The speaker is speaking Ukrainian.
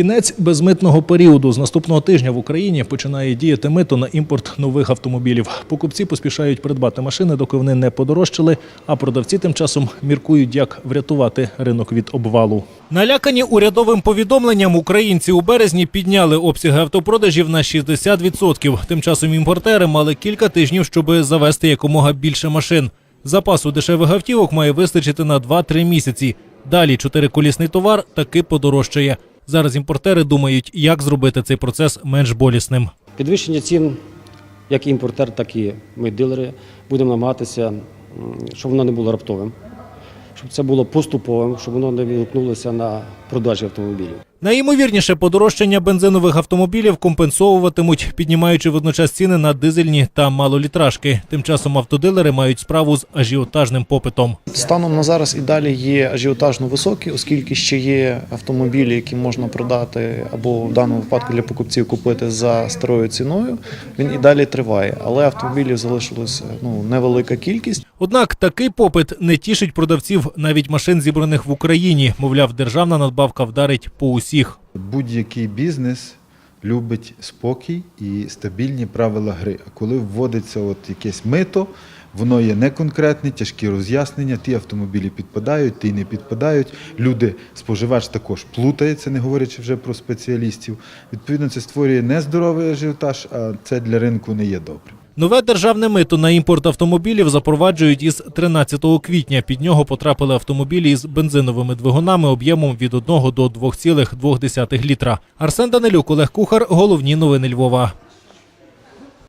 Кінець безмитного періоду з наступного тижня в Україні починає діяти мито на імпорт нових автомобілів. Покупці поспішають придбати машини, доки вони не подорожчали, а продавці тим часом міркують, як врятувати ринок від обвалу. Налякані урядовим повідомленням українці у березні підняли обсяги автопродажів на 60%. Тим часом імпортери мали кілька тижнів, щоб завести якомога більше машин. Запасу дешевих автівок має вистачити на 2-3 місяці. Далі чотириколісний товар таки подорожчає. Зараз імпортери думають, як зробити цей процес менш болісним. Підвищення цін, як імпортер, так і ми, дилери, будемо намагатися, щоб воно не було раптовим, щоб це було поступовим, щоб воно не відгукнулося на продажі автомобілів. Найімовірніше подорожчання бензинових автомобілів компенсовуватимуть, піднімаючи водночас ціни на дизельні та малолітражки. Тим часом автодилери мають справу з ажіотажним попитом. Станом на зараз і далі є ажіотажно високі, оскільки ще є автомобілі, які можна продати або в даному випадку для покупців купити за старою ціною. Він і далі триває, але автомобілів залишилось ну невелика кількість. Однак такий попит не тішить продавців навіть машин, зібраних в Україні. Мовляв, державна надбавка вдарить по усіх. Будь-який бізнес любить спокій і стабільні правила гри. А коли вводиться от якесь мито, воно є неконкретне, тяжкі роз'яснення, ті автомобілі підпадають, ті не підпадають. Люди, споживач також плутається, не говорячи вже про спеціалістів. Відповідно, це створює нездоровий ажіотаж, а це для ринку не є добре. Нове державне мито на імпорт автомобілів запроваджують із 13 квітня. Під нього потрапили автомобілі із бензиновими двигунами об'ємом від 1 до 2,2 літра. Арсен Данилюк, Олег Кухар. Головні новини Львова.